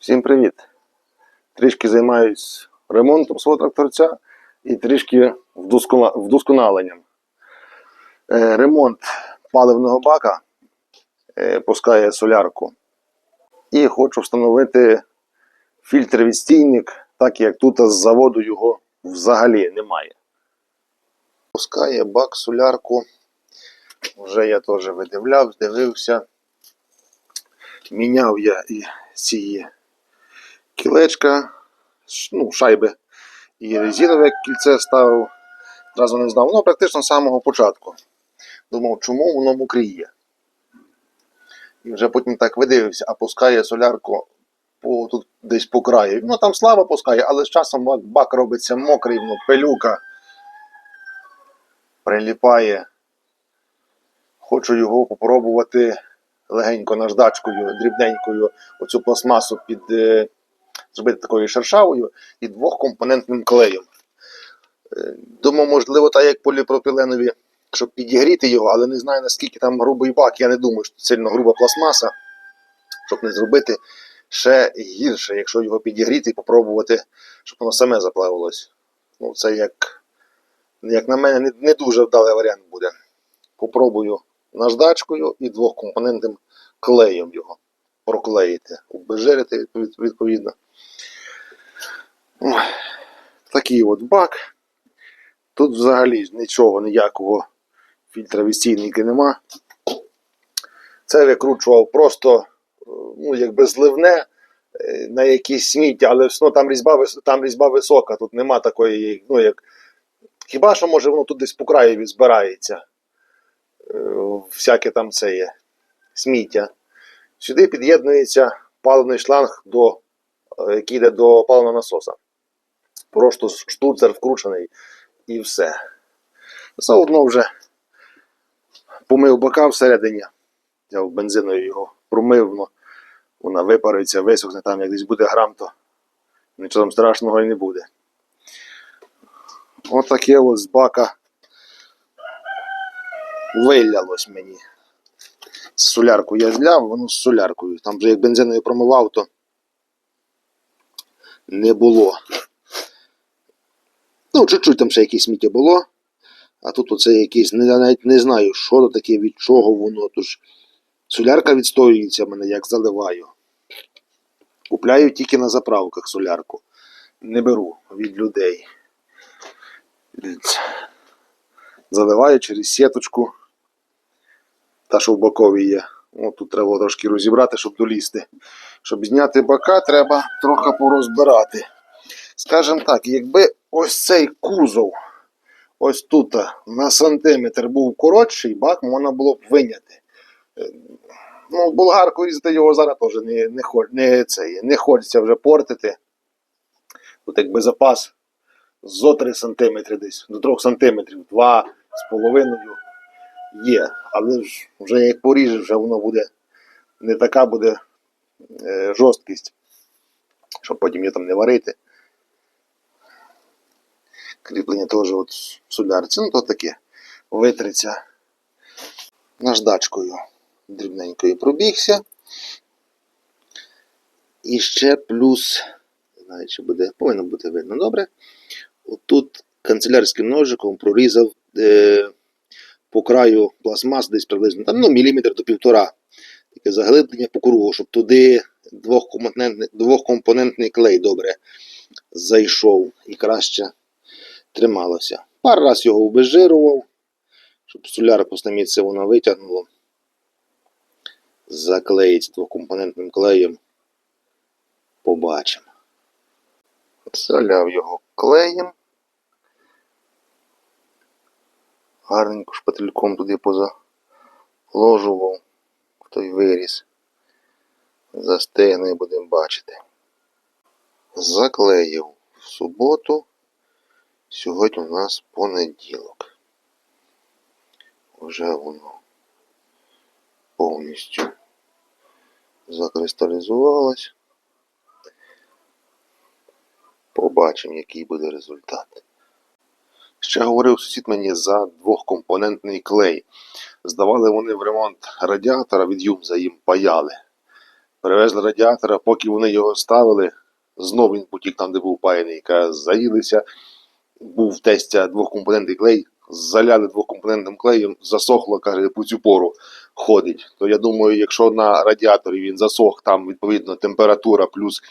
Всім привіт! Трішки займаюсь ремонтом свого тракторця і трішки вдосконаленням. Е, Ремонт паливного бака е, пускає солярку. І хочу встановити фільтр відстійник, так як тут з заводу його взагалі немає. Пускає бак солярку. Вже я теж видивляв, дивився. Міняв я і ці кілечка, ну, шайби і резинове кільце ставив. Зразу не знав. Воно практично з самого початку. Думав, чому воно мокріє. І вже потім так видивився, а пускає солярку по, тут десь по краю. Ну там слава пускає, але з часом бак, бак робиться мокрий, воно пилюка приліпає. Хочу його попробувати легенько наждачкою, дрібненькою оцю пластмасу під, е, зробити такою шершавою і двохкомпонентним клеєм. Е, Думав, можливо, так як поліпропіленові, щоб підігріти його, але не знаю наскільки там грубий бак. Я не думаю, що сильно груба пластмаса, щоб не зробити ще гірше, якщо його підігріти і попробувати, щоб воно саме заплавилось. Ну, це як, як на мене, не, не дуже вдалий варіант буде. Попробую наждачкою і двохкомпонентним клеєм його проклеїти, обезжирити відповідно. Такий от бак. Тут взагалі нічого, ніякого фільтра відстійника нема. Це викручував просто ну, якби зливне е, на якісь сміття, але одно там різьба, там різьба висока, тут нема такої, ну як. Хіба що може воно тут десь по краєві збирається. Е, Всяке там це є сміття. Сюди під'єднується паливний шланг, до, е, який йде до паливного насоса. Просто штуцер вкручений і все. Заодно вже помив бока всередині. Взяв бензиною його промив, вона випариться, висохне там, як десь буде грам, то нічого там страшного і не буде. Отаке от з бака вилялось мені. Солярку я зляв, воно з соляркою. Там вже як бензиною промивав, то не було. Ну, чуть-чуть там ще якесь сміття було. А тут оце якесь, я навіть не знаю, що то таке, від чого воно. Тож солярка відстоюється мене, як заливаю. Купляю тільки на заправках солярку. Не беру від людей. Заливаю через сіточку. Та, що в боковій є. О, тут треба трошки розібрати, щоб долізти. Щоб зняти бока, треба трохи порозбирати. Скажем так, якби ось цей кузов, ось тут на сантиметр був коротший, бак можна було б виняти. Е, Ну, болгарку різати його зараз теж не, не, не, це, не хочеться вже портити. Тут якби запас зо 3 см десь, до 3 см, 2 з половиною є. Але ж вже як поріже, вже воно буде не така буде е, жорсткість, щоб потім її там не варити. Кріплення теж от солярці, ну то таке. Витриться наждачкою дрібненькою пробігся. І ще плюс, не знаю, чи буде, повинно бути видно добре. Отут канцелярським ножиком прорізав е, по краю пластмас десь приблизно там, ну, міліметр до півтора. Таке заглиблення по кругу, щоб туди двохкомпонентний, двохкомпонентний клей добре зайшов і краще трималося. Пару раз його обезжирував, щоб солярку з місце воно витягнуло. Заклеїть двокомпонентним клеєм. Побачимо. Заляв його клеєм. Гарненько шпательком туди позаложував той виріз. Застигне будемо бачити. Заклеїв в суботу. Сьогодні у нас понеділок. Вже воно повністю закристалізувалось. Побачимо, який буде результат. Ще говорив сусід мені за двохкомпонентний клей. Здавали вони в ремонт радіатора від Юмза, їм паяли. Привезли радіатора, поки вони його ставили, знов він потік там, де був паяний. Каже, заїлися, був тестя двохкомпонентний клей, заляли двохкомпонентним клеєм, засохло, каже, по цю пору ходить. То я думаю, якщо на радіаторі він засох, там відповідно температура плюс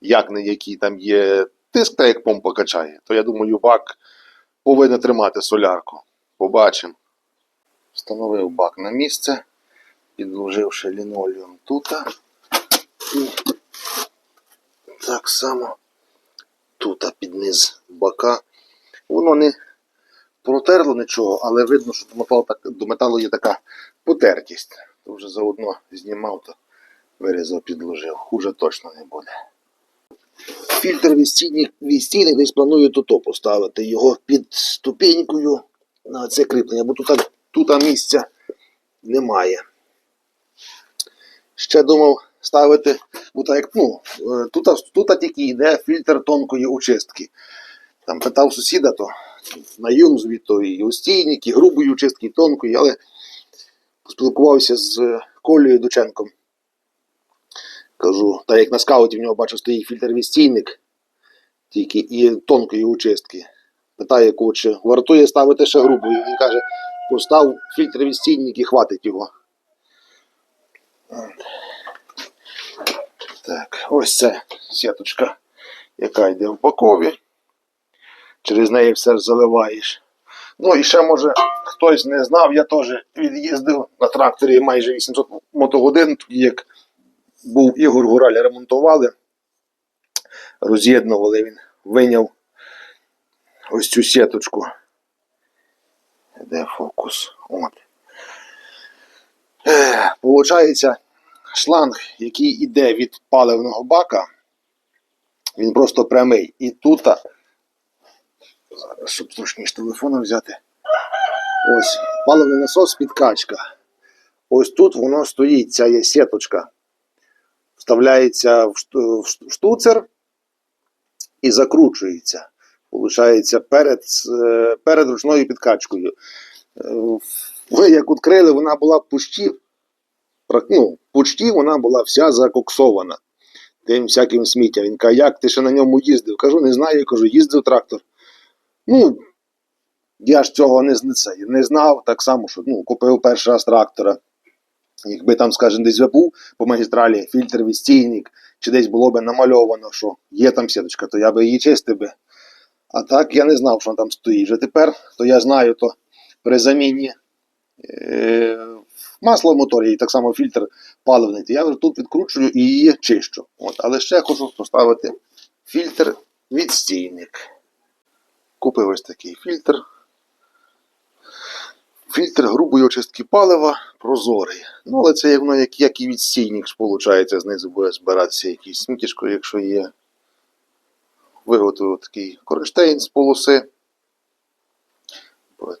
як не який там є тиск, так як помпа качає, то я думаю, бак повинен тримати солярку. Побачимо. Встановив бак на місце, підложивши лінолеум тут. І так само тут під низ бака. Воно не протерло нічого, але видно, що до металу, так, до металу є така потертість. То вже заодно знімав, то вирізав, підложив. Хуже точно не буде. Фільтр відстійник, відстійник десь планую тут поставити його під ступенькою на це кріплення, бо тут, тут місця немає. Ще думав ставити, бо так ну, е, тут, тут тільки йде фільтр тонкої очистки. Там питав сусіда, то на Юмзві, то і устійник, і грубої очистки, і тонкої, але поспілкувався з Колею Дученком. Кажу, так як на скауті в нього бачу стоїть фільтр відстійник, тільки і тонкої очистки. Питає, чи вартує ставити ще грубою. Він каже, постав фільтр відстійник і хватить його. Так, ось це сіточка, яка йде в пакові. Через неї все заливаєш. Ну і ще, може, хтось не знав, я теж від'їздив на тракторі майже 800 мотогодин, тоді як був Ігор Гураль, ремонтували, роз'єднували, він виняв ось цю сіточку. Де фокус? От. Е, Получається, шланг, який йде від паливного бака, він просто прямий. І тут, зараз, щоб зручніше телефона взяти. Ось паливний насос підкачка. Ось тут воно стоїть, ця є сіточка. Вставляється в штуцер і закручується. Получається перед, е, перед ручною підкачкою. Е, Ви як відкрили, вона була пущі, ну, пущі вона була вся закоксована тим всяким сміттям. Він каже, як ти ще на ньому їздив? Кажу, не знаю, я кажу, їздив трактор. Ну, я ж цього не, це, не знав, так само, що ну, купив перший раз трактора. Якби там, скажімо, десь був по магістралі фільтр відстійник, чи десь було б намальовано, що є там сіточка, то я би її чистив би. А так я не знав, що вона там стоїть. Вже тепер, то я знаю, то при заміні е, масла в моторі і так само фільтр паливний, то я вже тут відкручую і її чищу. От. Але ще хочу поставити фільтр відстійник. Купив ось такий фільтр. Фільтр грубої очистки палива прозорий. Ну, але це воно, як, як і відстійник, виходить, знизу буде збиратися якийсь сміттячко, якщо є. Виготовив такий кронштейн з полоси.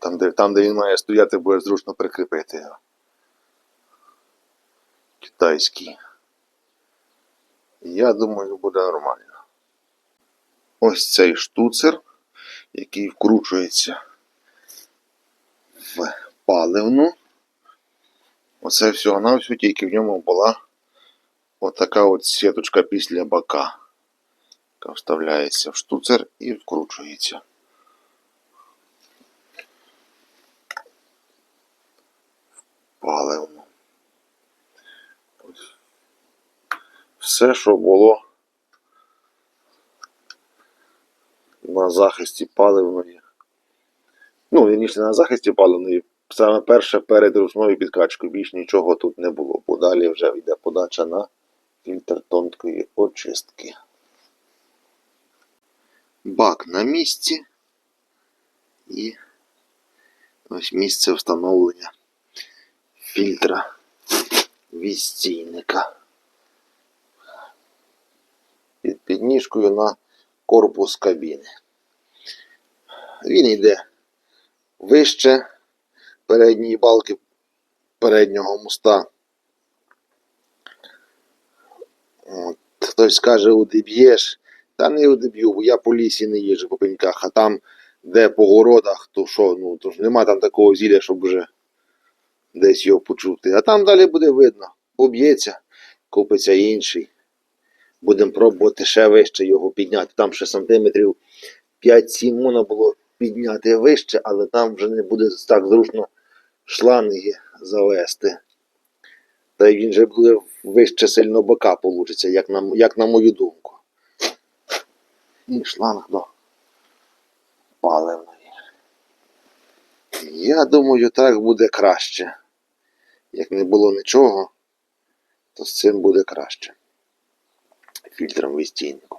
Там де, там, де він має стояти, буде зручно прикріпити його. Китайський. Я думаю, буде нормально. Ось цей штуцер, який вкручується в паливну. Оце всього на всього, тільки в ньому була отака от сіточка після бака, яка вставляється в штуцер і вкручується. Паливну. Ось. Все, що було на захисті паливної. Ну, вірніше, на захисті паливної, саме перше перед ручною підкачкою. Більш нічого тут не було. Бо далі вже йде подача на фільтр тонкої очистки. Бак на місці. І ось місце встановлення фільтра відстійника. Під підніжкою на корпус кабіни. Він йде вище передньої балки переднього моста. От. Хтось каже, удиб'єш. Та не удиб'ю, бо я по лісі не їжджу по пеньках, а там, де по городах, то що, ну, то ж нема там такого зілля, щоб вже десь його почути. А там далі буде видно, поб'ється. купиться інший. Будемо пробувати ще вище його підняти. Там ще сантиметрів 5-7 можна було підняти вище, але там вже не буде так зручно шланги завести. Та й він вже буде вище сильно бока получиться, як на, як на мою думку. І шланг до паливної. Я думаю, так буде краще. Як не було нічого, то з цим буде краще. Фільтром відстійником.